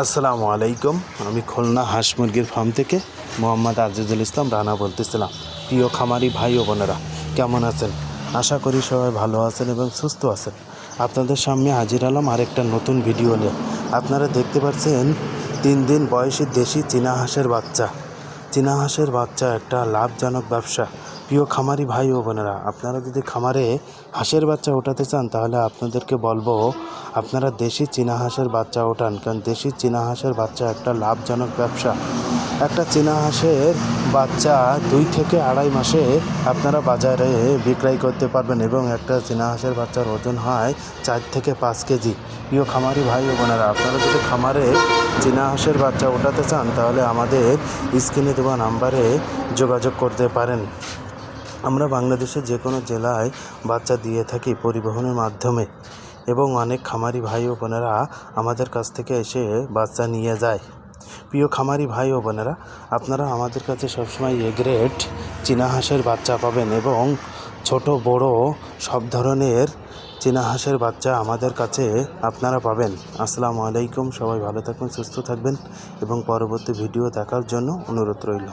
আসসালামু আলাইকুম, আমি খুলনা হাঁস মুরগির ফার্ম থেকে মোহাম্মদ আজিজুল ইসলাম রানা বলতেছিলাম। প্রিয় খামারি ভাই ও বোনেরা, কেমন আছেন? আশা করি সবাই ভালো আছেন এবং সুস্থ আছেন। আপনাদের সামনে হাজির হলাম আরেকটা নতুন ভিডিও নিয়ে। আপনারা দেখতে পাচ্ছেন, তিন দিন বয়সী দেশি চীনা হাঁসের বাচ্চা। চীনা হাঁসের বাচ্চা একটা লাভজনক ব্যবসা। প্রিয় খামারি ভাই ও বোনেরা, আপনারা যদি খামারে হাঁসের বাচ্চা ওঠাতে চান, তাহলে আপনাদেরকে বলব, আপনারা দেশি চীনা হাঁসের বাচ্চা ওঠান, কারণ দেশি চীনা হাঁসের বাচ্চা একটা লাভজনক ব্যবসা। একটা চীনা হাঁসের বাচ্চা দুই থেকে আড়াই মাসে আপনারা বাজারে বিক্রয় করতে পারবেন এবং একটা চীনা হাঁসের বাচ্চার ওজন হয় চার থেকে পাঁচ কেজি। প্রিয় খামারি ভাই ও বোনেরা, আপনারা যদি খামারে চীনা হাঁসের বাচ্চা ওঠাতে চান, তাহলে আমাদের স্ক্রিনে দেওয়া নাম্বারে যোগাযোগ করতে পারেন। আমরা বাংলাদেশের যে কোনো জেলায় বাচ্চা দিয়ে থাকি পরিবহনের মাধ্যমে এবং অনেক খামারি ভাই ও বোনেরা আমাদের কাছ থেকে এসে বাচ্চা নিয়ে যায়। প্রিয় খামারি ভাই ও বোনেরা, আপনারা আমাদের কাছে সবসময় এ গ্রেড চীনা হাঁসের বাচ্চা পাবেন এবং ছোট, বড় সব ধরনের চীনা হাঁসের বাচ্চা আমাদের কাছে আপনারা পাবেন। আসসালামু আলাইকুম, সবাই ভালো থাকবেন, সুস্থ থাকবেন এবং পরবর্তী ভিডিও দেখার জন্য অনুরোধ রইল।